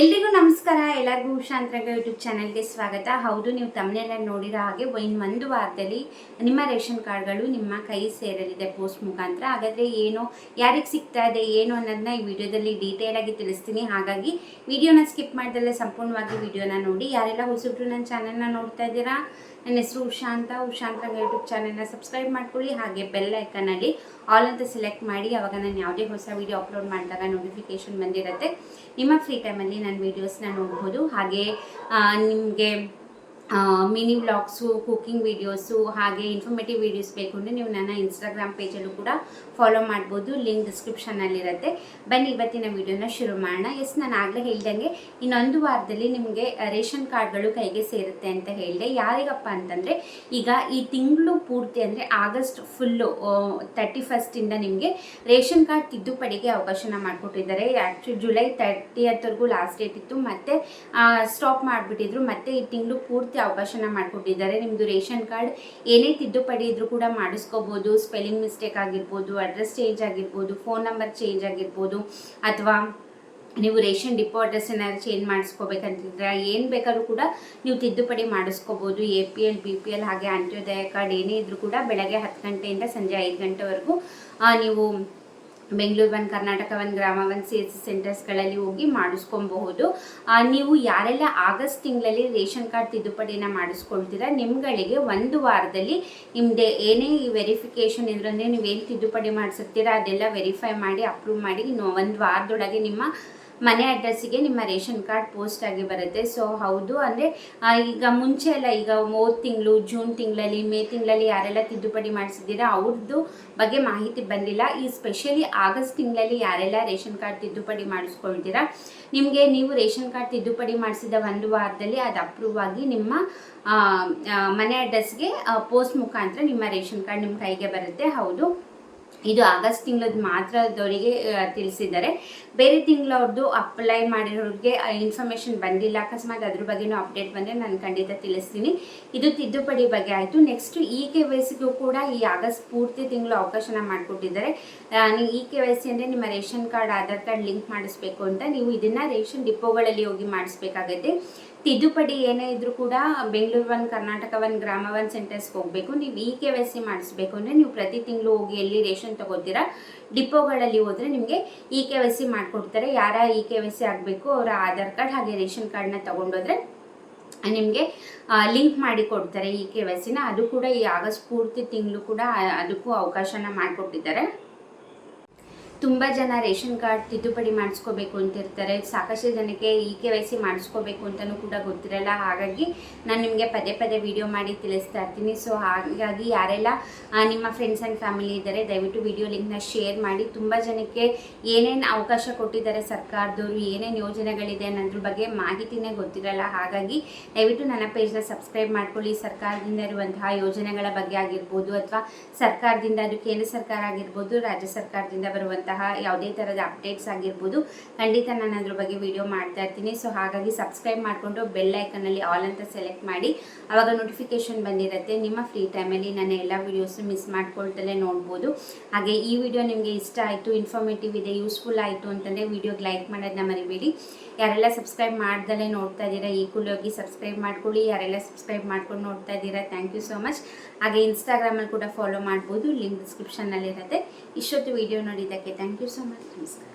ಎಲ್ರಿಗೂ ನಮಸ್ಕಾರ. ಎಲ್ಲರಿಗೂ ಉಷಾಂತರಂಗ ಯೂಟ್ಯೂಬ್ ಚಾನಲ್ಗೆ ಸ್ವಾಗತ. ಹೌದು, ನೀವು ತಮ್ಮನೆಲ್ಲ ನೋಡಿರೋ ಹಾಗೆ ವೈನ್ ಒಂದು ವಾರದಲ್ಲಿ ನಿಮ್ಮ ರೇಷನ್ ಕಾರ್ಡ್ಗಳು ನಿಮ್ಮ ಕೈ ಸೇರಲಿದೆ ಪೋಸ್ಟ್ ಮುಖಾಂತರ. ಹಾಗಾದರೆ ಏನು, ಯಾರಿಗೆ ಸಿಗ್ತಾ ಇದೆ, ಏನು ಅನ್ನೋದನ್ನ ಈ ವಿಡಿಯೋದಲ್ಲಿ ಡೀಟೇಲ್ ಆಗಿ ತಿಳಿಸ್ತೀನಿ. ಹಾಗಾಗಿ ವಿಡಿಯೋನ ಸ್ಕಿಪ್ ಮಾಡ್ದಲ್ಲೇ ಸಂಪೂರ್ಣವಾಗಿ ವಿಡಿಯೋನ ನೋಡಿ. ಯಾರೆಲ್ಲ ಹೊಸಬ್ರು ನನ್ನ ಚಾನಲ್ನ ನೋಡ್ತಾ ಇದ್ದೀರಾ, ನನ್ನ ಹೆಸರು ಉಷಾಂತ ಉಷಾಂತರಂಗ ಯೂಟ್ಯೂಬ್ ಚಾನಲ್ನ ಸಬ್ಸ್ಕ್ರೈಬ್ ಮಾಡ್ಕೊಳ್ಳಿ. ಹಾಗೆ ಬೆಲ್ ಐಕನಲ್ಲಿ ಆಲ್ ಅಂತ ಸೆಲೆಕ್ಟ್ ಮಾಡಿ. ಅವಾಗ ನಾನು ಯಾವುದೇ ಹೊಸ ವಿಡಿಯೋ ಅಪ್ಲೋಡ್ ಮಾಡಿದಾಗ ನೋಟಿಫಿಕೇಶನ್ ಬಂದಿರುತ್ತೆ. ನಿಮ್ಮ ಫ್ರೀ ಟೈಮಲ್ಲಿ ನನ್ನ ವೀಡಿಯೋಸ್ನ ನೋಡ್ಬೋದು. ಹಾಗೆ ನಿಮಗೆ ಮಿನಿ ವ್ಲಾಗ್ಸು, ಕುಕಿಂಗ್ ವೀಡಿಯೋಸು, ಹಾಗೆ ಇನ್ಫಾರ್ಮೇಟಿವ್ ವೀಡಿಯೋಸ್ ಬೇಕು ಅಂದರೆ ನೀವು ನನ್ನ ಇನ್ಸ್ಟಾಗ್ರಾಮ್ ಪೇಜಲ್ಲೂ ಕೂಡ ಫಾಲೋ ಮಾಡ್ಬೋದು. ಲಿಂಕ್ ಡಿಸ್ಕ್ರಿಪ್ಷನಲ್ಲಿರುತ್ತೆ ಬನ್ನಿ, ಇವತ್ತಿನ ವಿಡಿಯೋನ ಶುರು ಮಾಡೋಣ. ಎಸ್ ನಾನು ಆಗಲೇ ಹೇಳ್ದಂಗೆ, ಇನ್ನೊಂದು ವಾರದಲ್ಲಿ ನಿಮಗೆ ರೇಷನ್ ಕಾರ್ಡ್ಗಳು ಕೈಗೆ ಸೇರುತ್ತೆ ಅಂತ ಹೇಳಿದೆ. ಯಾರಿಗಪ್ಪ ಅಂತಂದರೆ, ಈಗ ಈ ತಿಂಗಳು ಪೂರ್ತಿ ಅಂದರೆ ಆಗಸ್ಟ್ ಫುಲ್ಲು ತರ್ಟಿ ಫಸ್ಟಿಂದ ನಿಮಗೆ ರೇಷನ್ ಕಾರ್ಡ್ ತಿದ್ದುಪಡಿಗೆ ಅವಕಾಶನ ಮಾಡಿಕೊಟ್ಟಿದ್ದಾರೆ. ಆ್ಯಕ್ಚುಲಿ ಜುಲೈ ತರ್ಟಿಯತ್ವರೆಗೂ ಲಾಸ್ಟ್ ಡೇಟ್ ಇತ್ತು. ಮತ್ತೆ ಸ್ಟಾಪ್ ಮಾಡಿಬಿಟ್ಟಿದ್ರು. ಮತ್ತೆ ಈ ತಿಂಗಳು ಪೂರ್ತಿ ಅವಕಾಶನ ಮಾಡಿಕೊಟ್ಟಿದ್ದಾರೆ. ನಿಮ್ಮದು ರೇಷನ್ ಕಾರ್ಡ್ ಏನೇ ತಿದ್ದುಪಡಿ ಇದ್ರೂ ಕೂಡ ಮಾಡಿಸ್ಕೋಬೋದು. ಸ್ಪೆಲ್ಲಿಂಗ್ ಮಿಸ್ಟೇಕ್ ಆಗಿರ್ಬೋದು, ಅಡ್ರೆಸ್ ಚೇಂಜ್ ಆಗಿರ್ಬೋದು, ಫೋನ್ ನಂಬರ್ ಚೇಂಜ್ ಆಗಿರ್ಬೋದು, ಅಥವಾ ನೀವು ರೇಷನ್ ಡಿಪೋ ಅಡ್ರೆಸ್ ಏನಾದ್ರು ಚೇಂಜ್ ಮಾಡಿಸ್ಕೋಬೇಕಂತಿದ್ರೆ ಏನು ಬೇಕಾದ್ರೂ ಕೂಡ ನೀವು ತಿದ್ದುಪಡಿ ಮಾಡಿಸ್ಕೋಬೋದು. A P L, B P L ಹಾಗೆ ಅಂತ್ಯೋದಯ ಕಾರ್ಡ್ ಏನೇ ಇದ್ರೂ ಕೂಡ ಬೆಳಗ್ಗೆ ಹತ್ತು ಗಂಟೆಯಿಂದ ಸಂಜೆ ಐದು ಗಂಟೆವರೆಗೂ ನೀವು ಬೆಂಗಳೂರು ಒಂದು, ಕರ್ನಾಟಕ ಒಂದು, ಗ್ರಾಮ ಒಂದು ಸಿ ಎಸ್ ಸೆಂಟರ್ಸ್ಗಳಲ್ಲಿ ಹೋಗಿ ಮಾಡಿಸ್ಕೊಬಹುದು. ನೀವು ಯಾರೆಲ್ಲ ಆಗಸ್ಟ್ ತಿಂಗಳಲ್ಲಿ ರೇಷನ್ ಕಾರ್ಡ್ ತಿದ್ದುಪಡಿನ ಮಾಡಿಸ್ಕೊಳ್ತೀರಾ, ನಿಮ್ಗಳಿಗೆ ಒಂದು ವಾರದಲ್ಲಿ ನಿಮ್ಮದೇ ಏನೇ ವೆರಿಫಿಕೇಷನ್ ಇದ್ರಂದರೆ ನೀವು ನೀವೇನು ತಿದ್ದುಪಡಿ ಮಾಡಿಸುತ್ತೀರಾ ಅದೆಲ್ಲ ವೆರಿಫೈ ಮಾಡಿ ಅಪ್ರೂವ್ ಮಾಡಿ ಒಂದು ವಾರದೊಳಗೆ ನಿಮ್ಮ ಮನೆ ಅಡ್ರೆಸ್ಸಿಗೆ ನಿಮ್ಮ ರೇಷನ್ ಕಾರ್ಡ್ ಪೋಸ್ಟ್ ಆಗಿ ಬರುತ್ತೆ. ಸೊ ಹೌದು, ಅಂದರೆ ಈಗ ಮುಂಚೆ ಎಲ್ಲ, ಈಗ ಮೂರು ತಿಂಗಳು, ಜೂನ್ ತಿಂಗಳಲ್ಲಿ, ಮೇ ತಿಂಗಳಲ್ಲಿ ಯಾರೆಲ್ಲ ತಿದ್ದುಪಡಿ ಮಾಡಿಸಿದ್ದೀರಾ ಅವ್ರದ್ದು ಬಗ್ಗೆ ಮಾಹಿತಿ ಬಂದಿಲ್ಲ. ಈ ಸ್ಪೆಷಲಿ ಆಗಸ್ಟ್ ತಿಂಗಳಲ್ಲಿ ಯಾರೆಲ್ಲ ರೇಷನ್ ಕಾರ್ಡ್ ತಿದ್ದುಪಡಿ ಮಾಡಿಸ್ಕೊಳ್ತೀರಾ, ನಿಮಗೆ ನೀವು ರೇಷನ್ ಕಾರ್ಡ್ ತಿದ್ದುಪಡಿ ಮಾಡಿಸಿದ ಒಂದು ವಾರದಲ್ಲಿ ಅದು ಅಪ್ರೂವ್ ಆಗಿ ನಿಮ್ಮ ಮನೆ ಅಡ್ರೆಸ್ಗೆ ಪೋಸ್ಟ್ ಮುಖಾಂತರ ನಿಮ್ಮ ರೇಷನ್ ಕಾರ್ಡ್ ನಿಮ್ಮ ಕೈಗೆ ಬರುತ್ತೆ. ಹೌದು? ಇದು ಆಗಸ್ಟ್ ತಿಂಗಳದ್ದು ಮಾತ್ರ ಅವರಿಗೆ ತಿಳಿಸಿದ್ದಾರೆ. ಬೇರೆ ತಿಂಗಳವ್ರದ್ದು ಅಪ್ಲೈ ಮಾಡಿರೋರಿಗೆ ಇನ್ಫಾರ್ಮೇಷನ್ ಬಂದಿಲ್ಲ. ಅಕಸ್ಮಾತ್ ಅದ್ರ ಬಗ್ಗೆನೂ ಅಪ್ಡೇಟ್ ಬಂದರೆ ನಾನು ಖಂಡಿತ ತಿಳಿಸ್ತೀನಿ. ಇದು ತಿದ್ದುಪಡಿ ಬಗ್ಗೆ ಆಯಿತು. ನೆಕ್ಸ್ಟ್ ಇ ಕೆ ವೈ ಸಿಗೂ ಕೂಡ ಈ ಆಗಸ್ಟ್ ಪೂರ್ತಿ ತಿಂಗಳು ಅವಕಾಶನ ಮಾಡಿಕೊಟ್ಟಿದ್ದಾರೆ. ನೀವು ಇ ಕೆ ವೈ ಸಿ ಅಂದರೆ ನಿಮ್ಮ ration card, Aadhaar card link ಮಾಡಿಸ್ಬೇಕು ಅಂತ ನೀವು ಇದನ್ನು ರೇಷನ್ ಡಿಪೋಗಳಲ್ಲಿ ಹೋಗಿ ಮಾಡಿಸ್ಬೇಕಾಗತ್ತೆ. ತಿದ್ದುಪಡಿ ಏನೇ ಇದ್ರೂ ಕೂಡ Bengaluru one Karnataka one Grama one ಸೆಂಟರ್ಸ್ಗೆ ಹೋಗಬೇಕು. ನೀವು ಇ ಕೆ ವೈ ಸಿ ಮಾಡಿಸ್ಬೇಕು ಅಂದರೆ ನೀವು ಪ್ರತಿ ತಿಂಗಳು ಹೋಗಿ ಎಲ್ಲಿ ರೇಷನ್ ತಗೋತೀರಾ ಡಿಪೋಗಳಲ್ಲಿ ಹೋದರೆ ನಿಮಗೆ ಇ ಕೆ ವೈ ಸಿ ಮಾಡಿಕೊಡ್ತಾರೆ. ಯಾರ ಇ ಕೆ ವೈ ಸಿ ಆಗಬೇಕು, ಅವರ ಆಧಾರ್ ಕಾರ್ಡ್ ಹಾಗೆ ರೇಷನ್ ಕಾರ್ಡ್ನ ತೊಗೊಂಡೋದ್ರೆ ನಿಮಗೆ ಲಿಂಕ್ ಮಾಡಿ ಕೊಡ್ತಾರೆ ಇ ಕೆ ವೈ ಸಿನ ಅದು ಕೂಡ ಈ ಆಗಸ್ಟ್ ಪೂರ್ತಿ ತಿಂಗಳು ಕೂಡ ಅದಕ್ಕೂ ಅವಕಾಶನ ಮಾಡಿಕೊಟ್ಟಿದ್ದಾರೆ. ತುಂಬ ಜನ ರೇಷನ್ ಕಾರ್ಡ್ ತಿದ್ದುಪಡಿ ಮಾಡಿಸ್ಕೋಬೇಕು ಅಂತಿರ್ತಾರೆ ಸಾಕಷ್ಟು ಜನಕ್ಕೆ ಇ ಕೆ ವೈ ಸಿ ಮಾಡಿಸ್ಕೋಬೇಕು ಅಂತಲೂ ಕೂಡ ಗೊತ್ತಿರಲ್ಲ. ಹಾಗಾಗಿ ನಾನು ನಿಮಗೆ ಪದೇ ಪದೇ ವಿಡಿಯೋ ಮಾಡಿ ತಿಳಿಸ್ತಾ ಇರ್ತೀನಿ. ಸೊ ಹಾಗಾಗಿ ಯಾರೆಲ್ಲ ನಿಮ್ಮ ಫ್ರೆಂಡ್ಸ್ ಆ್ಯಂಡ್ ಫ್ಯಾಮಿಲಿ ಇದ್ದಾರೆ, ದಯವಿಟ್ಟು ವಿಡಿಯೋ ಲಿಂಕ್ನ ಶೇರ್ ಮಾಡಿ. ತುಂಬ ಜನಕ್ಕೆ ಏನೇನು ಅವಕಾಶ ಕೊಟ್ಟಿದ್ದಾರೆ ಸರ್ಕಾರದವರು, ಏನೇನು ಯೋಜನೆಗಳಿದೆ ಅನ್ನೋದ್ರ ಬಗ್ಗೆ ಮಾಹಿತಿನೇ ಗೊತ್ತಿರಲ್ಲ. ಹಾಗಾಗಿ ದಯವಿಟ್ಟು ನನ್ನ ಪೇಜ್ನ ಸಬ್ಸ್ಕ್ರೈಬ್ ಮಾಡ್ಕೊಳ್ಳಿ. ಸರ್ಕಾರದಿಂದ ಇರುವಂತಹ ಯೋಜನೆಗಳ ಬಗ್ಗೆ ಆಗಿರ್ಬೋದು ಅಥವಾ ಸರ್ಕಾರದಿಂದ ಅದು ಕೇಂದ್ರ ಸರ್ಕಾರ ಆಗಿರ್ಬೋದು, ರಾಜ್ಯ ಸರ್ಕಾರದಿಂದ ಬರುವಂತಹ ಯಾವುದೇ ಥರದ ಅಪ್ಡೇಟ್ಸ್ ಆಗಿರ್ಬೋದು, ಖಂಡಿತ ನಾನು ಅದ್ರ ಬಗ್ಗೆ ವಿಡಿಯೋ ಮಾಡ್ತಾ ಇರ್ತೀನಿ. ಸೊ ಹಾಗಾಗಿ ಸಬ್ಸ್ಕ್ರೈಬ್ ಮಾಡಿಕೊಂಡು ಬೆಲ್ ಐಕನಲ್ಲಿ ಆಲ್ ಅಂತ ಸೆಲೆಕ್ಟ್ ಮಾಡಿ ಆವಾಗ ನೋಟಿಫಿಕೇಶನ್ ಬಂದಿರುತ್ತೆ. ನಿಮ್ಮ ಫ್ರೀ ಟೈಮಲ್ಲಿ ನಾನು ಎಲ್ಲ ವೀಡಿಯೋಸ್ ಮಿಸ್ ಮಾಡ್ಕೊಳ್ತಲೇ ನೋಡ್ಬೋದು. ಹಾಗೆ ಈ ವಿಡಿಯೋ ನಿಮಗೆ ಇಷ್ಟ ಆಯಿತು ಇನ್ಫಾರ್ಮೇಟಿವ್ ಇದೆ ಯೂಸ್ಫುಲ್ ಆಯಿತು ಅಂತಂದರೆ ವಿಡಿಯೋಗೆ ಲೈಕ್ ಮಾಡೋದನ್ನ ಮರಿಬೇಡಿ. ಯಾರೆಲ್ಲ ಸಬ್ಸ್ಕ್ರೈಬ್ ಮಾಡ್ದಲೇ ನೋಡ್ತಾ ಇದ್ದೀರಾ, ಈ ಹೋಗಿ ಸಬ್ಸ್ಕ್ರೈಬ್ ಮಾಡ್ಕೊಳ್ಳಿ. ಯಾರೆಲ್ಲ ಸಬ್ಸ್ಕ್ರೈಬ್ ಮಾಡ್ಕೊಂಡು ನೋಡ್ತಾ ಇದ್ದೀರಾ ಥ್ಯಾಂಕ್ ಯು ಸೋ ಮಚ್ ಹಾಗೆ ಇನ್ಸ್ಟಾಗ್ರಾಮಲ್ಲಿ ಕೂಡ ಫಾಲೋ ಮಾಡ್ಬೋದು ಲಿಂಕ್ ಡಿಸ್ಕ್ರಿಪ್ಷನ್ನಲ್ಲಿರುತ್ತೆ ಇಷ್ಟೊತ್ತು ವಿಡಿಯೋ ನೋಡಿದ್ದಕ್ಕೆ ಥ್ಯಾಂಕ್ ಯು ಸೊ ಮಚ್ ನಮಸ್ಕಾರ